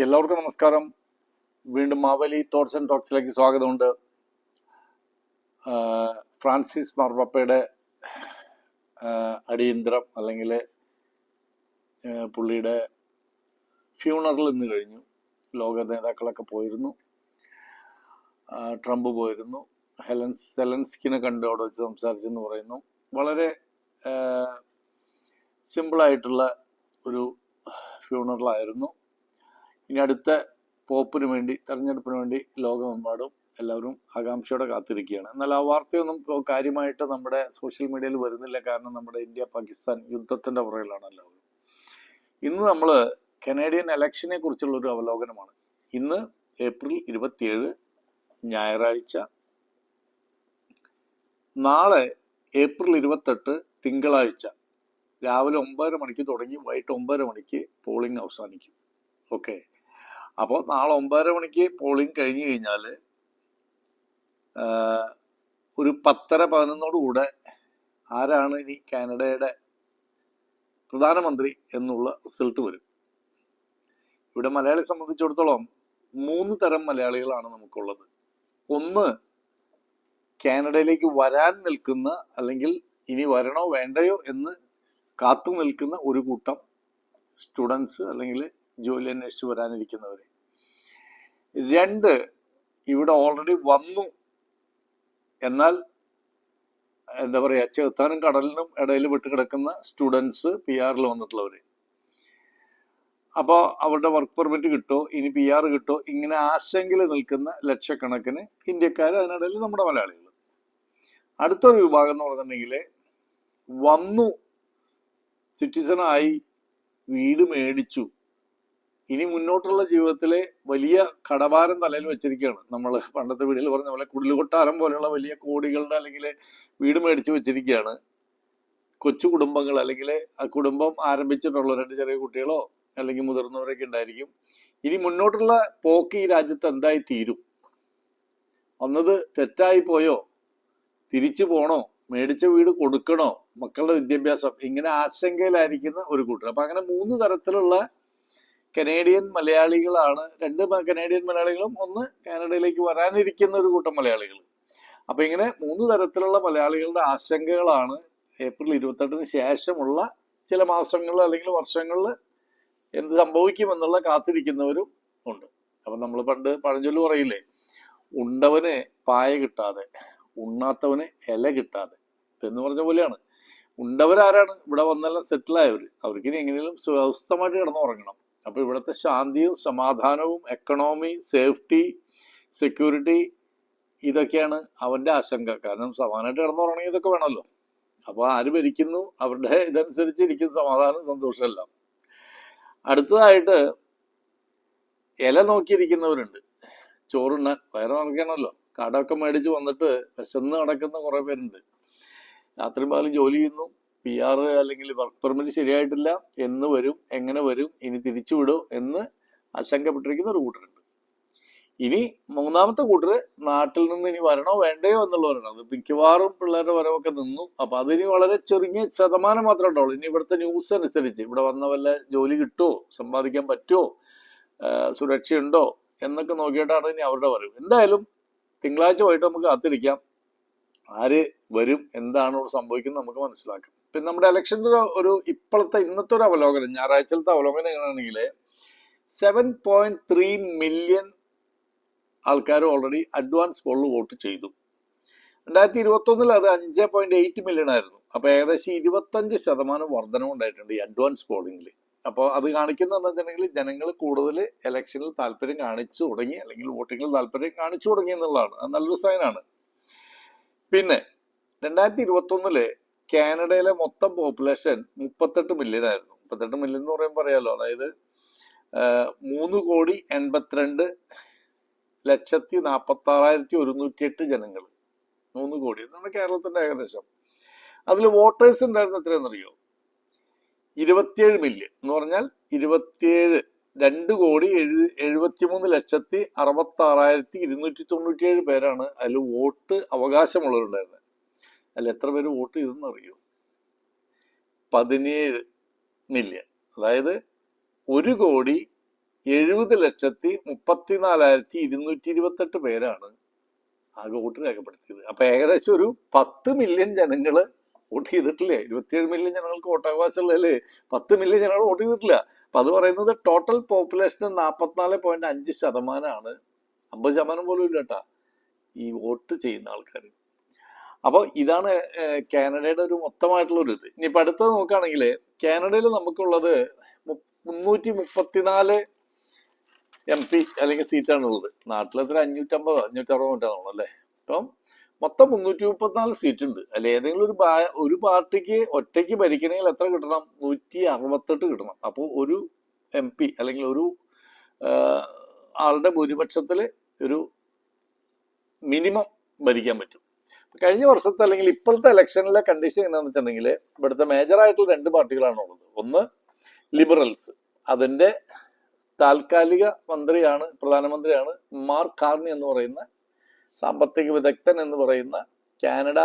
എല്ലാവർക്കും നമസ്കാരം. വീണ്ടും മാവലി തോട്ട്സ് ആൻഡ് ടോക്സിലേക്ക് സ്വാഗതമുണ്ട്. ഫ്രാൻസിസ് മാർപ്പയുടെ അടിയന്തരം അല്ലെങ്കിൽ പുള്ളിയുടെ ഫ്യൂണറൽ ഇന്ന് കഴിഞ്ഞു. ലോക നേതാക്കളൊക്കെ പോയിരുന്നു. ട്രംപ് പോയിരുന്നു. ഹെലൻ സെലൻസ്കിനെ കണ്ട് അവിടെ വെച്ച് സംസാരിച്ചെന്ന് പറയുന്നു. വളരെ സിമ്പിളായിട്ടുള്ള ഒരു ഫ്യൂണറലായിരുന്നു ഇനി അടുത്ത പോപ്പിന് വേണ്ടി തെരഞ്ഞെടുപ്പിന് വേണ്ടി ലോകമെമ്പാടും എല്ലാവരും ആകാംക്ഷയോടെ കാത്തിരിക്കുകയാണ്. എന്നാൽ ആ വാർത്തയൊന്നും കാര്യമായിട്ട് നമ്മുടെ സോഷ്യൽ മീഡിയയിൽ വരുന്നില്ല. കാരണം നമ്മുടെ ഇന്ത്യ പാകിസ്ഥാൻ യുദ്ധത്തിന്റെ പുറകിലാണ് എല്ലാവരും. ഇന്ന് നമ്മൾ കനേഡിയൻ ഇലക്ഷനെ കുറിച്ചുള്ള ഒരു അവലോകനമാണ്. ഇന്ന് ഏപ്രിൽ ഇരുപത്തിയേഴ് ഞായറാഴ്ച. നാളെ ഏപ്രിൽ ഇരുപത്തെട്ട് തിങ്കളാഴ്ച. രാവിലെ ഒമ്പതര മണിക്ക് തുടങ്ങി വൈകിട്ട് ഒമ്പതര മണിക്ക് പോളിംഗ് അവസാനിക്കും. ഓക്കെ? അപ്പോൾ നാളെ ഒമ്പതര മണിക്ക് പോളിംഗ് കഴിഞ്ഞു കഴിഞ്ഞാൽ ഒരു പത്തര പതിനൊന്നോട് കൂടെ ആരാണ് ഇനി കാനഡയുടെ പ്രധാനമന്ത്രി എന്നുള്ള റിസൾട്ട് വരും. ഇവിടെ മലയാളിയെ സംബന്ധിച്ചിടത്തോളം മൂന്ന് തരം മലയാളികളാണ് നമുക്കുള്ളത്. ഒന്ന് കാനഡയിലേക്ക് വരാൻ നിൽക്കുന്ന അല്ലെങ്കിൽ ഇനി വരണോ വേണ്ടയോ എന്ന് കാത്തു നിൽക്കുന്ന ഒരു കൂട്ടം സ്റ്റുഡൻസ് അല്ലെങ്കിൽ ജോലി അന്വേഷിച്ച് വരാനിരിക്കുന്നവർ രണ്ട് ഇവിടെ ഓൾറെഡി വന്നു. എന്നാൽ എന്താ പറയുക ചെറുത്താനും കടലിനും ഇടയിൽ വിട്ടുകിടക്കുന്ന സ്റ്റുഡൻസ് പി ആറിൽ വന്നിട്ടുള്ളവര്. അപ്പോൾ അവരുടെ വർക്ക് പെർമിറ്റ് കിട്ടോ ഇനി പി ആർ കിട്ടോ ഇങ്ങനെ ആശങ്കയിൽ നിൽക്കുന്ന ലക്ഷക്കണക്കിന് ഇന്ത്യക്കാർ അതിനിടയിൽ നമ്മുടെ മലയാളികൾ അടുത്തൊരു വിഭാഗം എന്ന് പറഞ്ഞിട്ടുണ്ടെങ്കിൽ വന്നു. സിറ്റിസണായി വീട് മേടിച്ചു. ഇനി മുന്നോട്ടുള്ള ജീവിതത്തിലെ വലിയ കടഭാരം തലയിൽ വെച്ചിരിക്കുകയാണ്. നമ്മൾ പണ്ടത്തെ വീടിൽ പറഞ്ഞ പോലെ കുടിലുകൊട്ടാരം പോലെയുള്ള വലിയ കോടികളുടെ അല്ലെങ്കിൽ വീട് മേടിച്ചു വെച്ചിരിക്കുകയാണ്. കൊച്ചു കുടുംബങ്ങൾ അല്ലെങ്കിൽ ആ കുടുംബം ആരംഭിച്ചിട്ടുള്ള രണ്ട് ചെറിയ കുട്ടികളോ അല്ലെങ്കിൽ മുതിർന്നവരൊക്കെ ഉണ്ടായിരിക്കും. ഇനി മുന്നോട്ടുള്ള പോക്ക് ഈ രാജ്യത്ത് എന്തായി തീരും? വന്നത് തെറ്റായി പോയോ? തിരിച്ചു പോണോ? മേടിച്ച വീട് കൊടുക്കണോ? മക്കളുടെ വിദ്യാഭ്യാസം ഇങ്ങനെ ആശങ്കയിലായിരിക്കുന്ന ഒരു കൂട്ടർ. അപ്പൊ അങ്ങനെ മൂന്ന് തരത്തിലുള്ള കനേഡിയൻ മലയാളികളാണ്. രണ്ട് കനേഡിയൻ മലയാളികളും ഒന്ന് കാനഡയിലേക്ക് വരാനിരിക്കുന്ന ഒരു കൂട്ടം മലയാളികൾ. അപ്പൊ ഇങ്ങനെ മൂന്ന് തരത്തിലുള്ള മലയാളികളുടെ ആശങ്കകളാണ് ഏപ്രിൽ ഇരുപത്തെട്ടിന് ശേഷമുള്ള ചില മാസങ്ങളിൽ അല്ലെങ്കിൽ വർഷങ്ങളിൽ എന്ത് സംഭവിക്കുമെന്നുള്ള കാത്തിരിക്കുന്നവരും ഉണ്ട്. അപ്പൊ നമ്മൾ പണ്ട് പഴഞ്ചൊല്ല് പറയില്ലേ? ഉണ്ടവന് പായ കിട്ടാതെ ഉണ്ണാത്തവന് ഇല കിട്ടാതെ. എന്ന് പറഞ്ഞ പോലെയാണ്. ഉണ്ടവരാരാണ്? ഇവിടെ വന്നെല്ലാം സെറ്റിൽ ആയവർ അവർക്ക് ഇനി എങ്ങനെയും സ്വസ്ഥമായിട്ട് കിടന്നുറങ്ങണം. അപ്പൊ ഇവിടുത്തെ ശാന്തിയും സമാധാനവും എക്കണോമി സേഫ്റ്റി സെക്യൂരിറ്റി ഇതൊക്കെയാണ് അവന്റെ ആശങ്ക. കാരണം സമാനമായിട്ട് കിടന്നുറങ്ങി ഇതൊക്കെ വേണമല്ലോ. അപ്പോൾ ആര് ഭരിക്കുന്നു അവരുടെ ഇതനുസരിച്ച് ഇരിക്കും. സമാധാനം സന്തോഷമെല്ലാം അടുത്തതായിട്ട് ഇല നോക്കിയിരിക്കുന്നവരുണ്ട്. ചോറുണ്ണാൻ വയറ് നിറയ്ക്കണമല്ലോ. കടമൊക്കെ മേടിച്ച് വന്നിട്ട് വിശന്ന് നടക്കുന്ന കുറേ പേരുണ്ട്. രാത്രി പകലും ജോലി ചെയ്യുന്നു. പി ആർ അല്ലെങ്കിൽ വർക്ക് പെർമിറ്റ് ശരിയായിട്ടില്ല എന്ന് വരും എങ്ങനെ വരും ഇനി തിരിച്ചു വിടോ എന്ന് ആശങ്കപ്പെട്ടിരിക്കുന്ന ഒരു കൂട്ടരുണ്ട്. ഇനി മൂന്നാമത്തെ കൂട്ടർ നാട്ടിൽ നിന്ന് ഇനി വരണോ വേണ്ടയോ എന്നുള്ളവരാണ്. അത് മിക്കവാറും പിള്ളേരുടെ വരവൊക്കെ നിന്നു. അപ്പൊ അതിനി വളരെ ചെറിയ ശതമാനം മാത്രമേ ഉണ്ടാവുള്ളൂ. ഇനി ഇവിടുത്തെ ന്യൂസ് അനുസരിച്ച് ഇവിടെ വന്ന വല്ല ജോലി കിട്ടുമോ സമ്പാദിക്കാൻ പറ്റുമോ സുരക്ഷയുണ്ടോ? എന്നൊക്കെ നോക്കിയിട്ടാണ് ഇനി അവരുടെ വരവ്. എന്തായാലും തിങ്കളാഴ്ച വൈകിട്ട് നമുക്ക് കാത്തിരിക്കാം. ആര് വരും എന്താണ് സംഭവിക്കുന്നത് നമുക്ക് മനസ്സിലാക്കാം. പിന്നെ നമ്മുടെ ഇലക്ഷന്റെ ഒരു ഇപ്പോഴത്തെ ഇന്നത്തെ ഒരു അവലോകനം ഞായറാഴ്ചത്തെ അവലോകനം എങ്ങനെയാണെങ്കിൽ സെവൻ പോയിന്റ് ത്രീ മില്യൺ ആൾക്കാർ ഓൾറെഡി അഡ്വാൻസ് പോളിൽ വോട്ട് ചെയ്തു. രണ്ടായിരത്തി ഇരുപത്തൊന്നിൽ അത് അഞ്ച് പോയിന്റ് എയ്റ്റ് മില്യൺ ആയിരുന്നു. അപ്പോൾ ഏകദേശം ഇരുപത്തഞ്ച് ശതമാനം വർധനം ഉണ്ടായിട്ടുണ്ട് ഈ അഡ്വാൻസ് പോളിംഗിൽ അപ്പോൾ അത് കാണിക്കുന്നത് എന്താ വെച്ചിട്ടുണ്ടെങ്കിൽ ജനങ്ങൾ കൂടുതൽ ഇലക്ഷനിൽ താല്പര്യം കാണിച്ചു തുടങ്ങി അല്ലെങ്കിൽ വോട്ടിങ്ങിൽ താല്പര്യം കാണിച്ചു തുടങ്ങി എന്നുള്ളതാണ്. അത് നല്ലൊരു സൈനാണ് പിന്നെ രണ്ടായിരത്തി ഇരുപത്തി ഒന്നിൽ കാനഡയിലെ മൊത്തം പോപ്പുലേഷൻ മുപ്പത്തെട്ട് മില്യൺ ആയിരുന്നു. മുപ്പത്തെട്ട് മില്യൺ എന്ന് പറയുമ്പോൾ പറയാമല്ലോ അതായത് മൂന്ന് കോടി എൺപത്തിരണ്ട് ലക്ഷത്തി നാൽപ്പത്തി ആറായിരത്തി ഒരുന്നൂറ്റി എട്ട് ജനങ്ങൾ മൂന്ന് കോടി നമ്മുടെ കേരളത്തിന്റെ ഏകദേശം. അതിൽ വോട്ടേഴ്സ് ഉണ്ടായിരുന്ന എത്രയെന്നറിയോ ഇരുപത്തിയേഴ് മില്യൺ എന്ന് പറഞ്ഞാൽ ഇരുപത്തിയേഴ് രണ്ട് കോടി എഴു എഴുപത്തിമൂന്ന് ലക്ഷത്തി അറുപത്തി ആറായിരത്തി ഇരുന്നൂറ്റി തൊണ്ണൂറ്റിയേഴ് പേരാണ് അതിൽ വോട്ട് അവകാശമുള്ളവരുണ്ടായിരുന്നത് അതിൽ എത്ര പേര് വോട്ട് ചെയ്തെന്ന് അറിയോ പതിനേഴ് മില്യൺ അതായത് ഒരു കോടി എഴുപത് ലക്ഷത്തി മുപ്പത്തിനാലായിരത്തി ഇരുന്നൂറ്റി ഇരുപത്തെട്ട് പേരാണ് ആകെ വോട്ട് രേഖപ്പെടുത്തിയത്. അപ്പൊ ഏകദേശം ഒരു പത്ത് മില്യൺ ജനങ്ങൾ വോട്ട് ചെയ്തിട്ടില്ലേ? ഇരുപത്തിയേഴ് മില്യൺ ജനങ്ങൾക്ക് വോട്ടവകാശമുള്ളതല്ലേ? പത്ത് മില്യൺ ജനങ്ങൾ വോട്ട് ചെയ്തിട്ടില്ല. അപ്പൊ അത് പറയുന്നത് ടോട്ടൽ പോപ്പുലേഷൻ നാൽപ്പത്തിനാല് പോയിന്റ് അഞ്ച് ശതമാനമാണ് അമ്പത് ശതമാനം പോലും ഇല്ല കേട്ടാ. ഈ വോട്ട് ചെയ്യുന്ന ആൾക്കാർ അപ്പോൾ ഇതാണ് കാനഡയുടെ ഒരു മൊത്തമായിട്ടുള്ള ഒരു ഇത്. ഇനിയിപ്പോൾ അടുത്തത് നോക്കുകയാണെങ്കിൽ കാനഡയിൽ നമുക്കുള്ളത് മുന്നൂറ്റി മുപ്പത്തിനാല് എം പി അല്ലെങ്കിൽ സീറ്റാണ് ഉള്ളത് നാട്ടിലെത്ര അഞ്ഞൂറ്റമ്പതോ അഞ്ഞൂറ്ററുപതോ മറ്റാണോ അല്ലേ? അപ്പം മൊത്തം മുന്നൂറ്റി മുപ്പത്തിനാല് സീറ്റ് ഉണ്ട് അല്ലെ ഏതെങ്കിലും ഒരു ഒരു പാർട്ടിക്ക് ഒറ്റയ്ക്ക് ഭരിക്കണമെങ്കിൽ എത്ര കിട്ടണം? നൂറ്റി അറുപത്തെട്ട് കിട്ടണം. അപ്പോൾ ഒരു എം പി അല്ലെങ്കിൽ ഒരു ആളുടെ ഭൂരിപക്ഷത്തിൽ ഒരു മിനിമം ഭരിക്കാൻ പറ്റും. കഴിഞ്ഞ വർഷത്തെ അല്ലെങ്കിൽ ഇപ്പോഴത്തെ ഇലക്ഷനിലെ കണ്ടീഷൻ എന്താണെന്ന് വെച്ചിട്ടുണ്ടെങ്കിൽ ഇവിടുത്തെ മേജറായിട്ടുള്ള രണ്ട് പാർട്ടികളാണ് ഉള്ളത്. ഒന്ന് ലിബറൽസ് അതിന്റെ താൽക്കാലിക മന്ത്രിയാണ് പ്രധാനമന്ത്രിയാണ് മാർക്ക് കാർണി എന്ന് പറയുന്ന സാമ്പത്തിക വിദഗ്ധൻ എന്ന് പറയുന്ന കാനഡ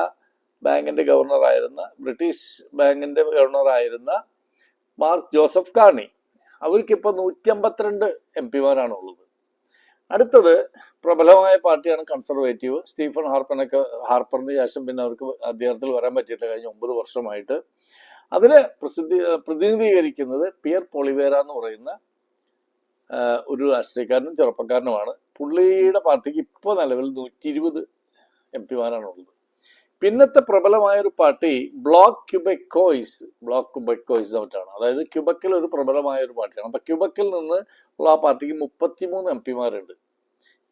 ബാങ്കിന്റെ ഗവർണറായിരുന്ന ബ്രിട്ടീഷ് ബാങ്കിന്റെ ഗവർണറായിരുന്ന മാർക്ക് ജോസഫ് കാർണി. അവർക്കിപ്പോൾ നൂറ്റി അമ്പത്തിരണ്ട് എം പിമാരാണ് ഉള്ളത്. അടുത്തത് പ്രബലമായ പാർട്ടിയാണ് കൺസർവേറ്റീവ് സ്റ്റീഫൻ ഹാർപ്പനൊക്കെ ഹാർപ്പറിന് ശേഷം പിന്നെ അവർക്ക് അധികാരത്തിൽ വരാൻ പറ്റിയിട്ടില്ല. കഴിഞ്ഞ ഒമ്പത് വർഷമായിട്ട്. അതിന് പ്രസിദ്ധി പ്രതിനിധീകരിക്കുന്നത് പിയർ പൊളിവേര എന്ന് പറയുന്ന ഒരു രാഷ്ട്രീയക്കാരനും ചെറുപ്പക്കാരനുമാണ്. പുള്ളിയുടെ പാർട്ടിക്ക് ഇപ്പോൾ നിലവിൽ നൂറ്റി ഇരുപത് എം പിമാരാണ് ഉള്ളത് പിന്നത്തെ പ്രബലമായ ഒരു party Bloc Québécois Bloc Québécois ആണ് അതായത് ക്യുബക്കിൽ ഒരു പ്രബലമായ ഒരു പാർട്ടിയാണ്. അപ്പൊ ക്യുബക്കിൽ നിന്ന് ഉള്ള ആ പാർട്ടിക്ക് മുപ്പത്തിമൂന്ന് എം പിമാരുണ്ട്.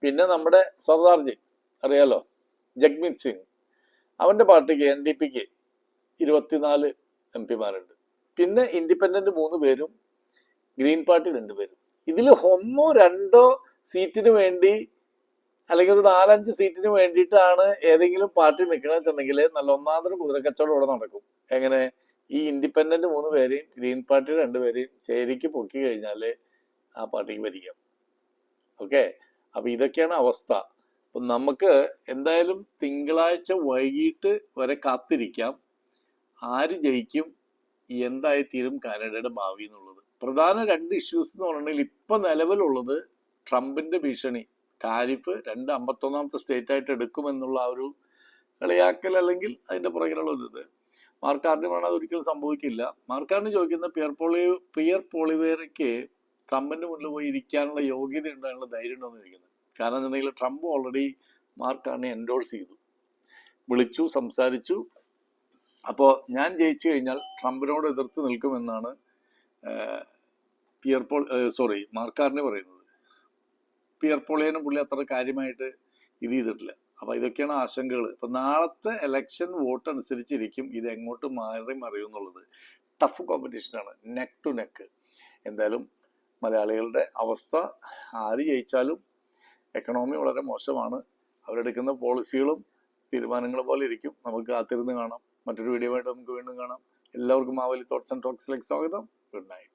പിന്നെ നമ്മുടെ സർദാർജി അറിയാലോ? ജഗ്മീത് സിംഗ്. അവന്റെ പാർട്ടിക്ക് എൻ ഡി പിക്ക് ഇരുപത്തിനാല് എം പിമാരുണ്ട്. പിന്നെ ഇൻഡിപെൻഡന്റ് മൂന്ന് പേരും ഗ്രീൻ പാർട്ടി രണ്ടുപേരും ഇതിൽ ഒന്നോ രണ്ടോ സീറ്റിന് വേണ്ടി അല്ലെങ്കിൽ ഒരു നാലഞ്ച് സീറ്റിന് വേണ്ടിയിട്ടാണ് ഏതെങ്കിലും പാർട്ടി നിൽക്കണമെന്നുണ്ടെങ്കിൽ നല്ല ഒന്നാമതൊരു കുതിരക്കച്ചവടം ഇവിടെ നടക്കും. എങ്ങനെ? ഈ ഇൻഡിപെൻഡന്റ് മൂന്ന് പേരെയും ഗ്രീൻ പാർട്ടി രണ്ടുപേരെയും ശരിക്ക് പൊക്കി കഴിഞ്ഞാൽ ആ പാർട്ടിക്ക് ഭരിക്കാം. ഓക്കെ? അപ്പൊ ഇതൊക്കെയാണ് അവസ്ഥ. അപ്പൊ നമുക്ക് എന്തായാലും തിങ്കളാഴ്ച വൈകിട്ട് വരെ കാത്തിരിക്കാം. ആര് ജയിക്കും? എന്തായി തീരും കാനഡയുടെ ഭാവി എന്നുള്ളത്. പ്രധാന രണ്ട് ഇഷ്യൂസ് എന്ന് പറഞ്ഞിട്ടുണ്ടെങ്കിൽ ഇപ്പൊ നിലവിലുള്ളത് ട്രംപിന്റെ ഭീഷണി. ടാരിഫ് രണ്ട് അമ്പത്തൊന്നാമത്തെ സ്റ്റേറ്റ് ആയിട്ട് എടുക്കുമെന്നുള്ള ആ ഒരു കളിയാക്കൽ അല്ലെങ്കിൽ അതിന്റെ പുറകിലുള്ള ഒരു ഇത്. മാർക്കാർഡിന് വേണം അതൊരിക്കലും സംഭവിക്കില്ല. മാർക്കാർഡിന് ചോദിക്കുന്ന പിയർ പോളി പിയർ പോളിവേറയ്ക്ക് ട്രംപിന്റെ മുന്നിൽ പോയി ഇരിക്കാനുള്ള യോഗ്യത ഉണ്ടാകാനുള്ള ധൈര്യം ഉണ്ടോ എന്ന് ചോദിക്കുന്നത്. കാരണം എന്നുണ്ടെങ്കിൽ ട്രംപ് ഓൾറെഡി മാർക്കാർഡിനെ എൻഡോഴ്സ് ചെയ്തു. വിളിച്ചു സംസാരിച്ചു. അപ്പോൾ ഞാൻ ജയിച്ചു കഴിഞ്ഞാൽ ട്രംപിനോട് എതിർത്ത് നിൽക്കുമെന്നാണ് പിയർ പോൾ സോറി മാർക്കാറിനെ പറയുന്നത്. പിയർ പോളിയനും പുള്ളി അത്ര കാര്യമായിട്ട് ഇത് ചെയ്തിട്ടില്ല. അപ്പൊ ഇതൊക്കെയാണ് ആശങ്കകൾ ഇപ്പൊ നാളത്തെ ഇലക്ഷൻ വോട്ട് അനുസരിച്ചിരിക്കും ഇത് എങ്ങോട്ട് മാറി മറിയും എന്നുള്ളത്. ടഫ് കോമ്പറ്റീഷനാണ് നെക്ക് ടു നെക്ക് എന്തായാലും മലയാളികളുടെ അവസ്ഥ ആര് ജയിച്ചാലും എക്കണോമി വളരെ മോശമാണ്. അവരെടുക്കുന്ന പോളിസികളും തീരുമാനങ്ങളും പോലെ ഇരിക്കും. നമുക്ക് കാത്തിരുന്ന് കാണാം. മറ്റൊരു വീഡിയോ ആയിട്ട് നമുക്ക് വീണ്ടും കാണാം. എല്ലാവർക്കും മാവലി തോട്ട്സ് ആൻഡ് ടോക്സിലേക്ക് സ്വാഗതം. Good night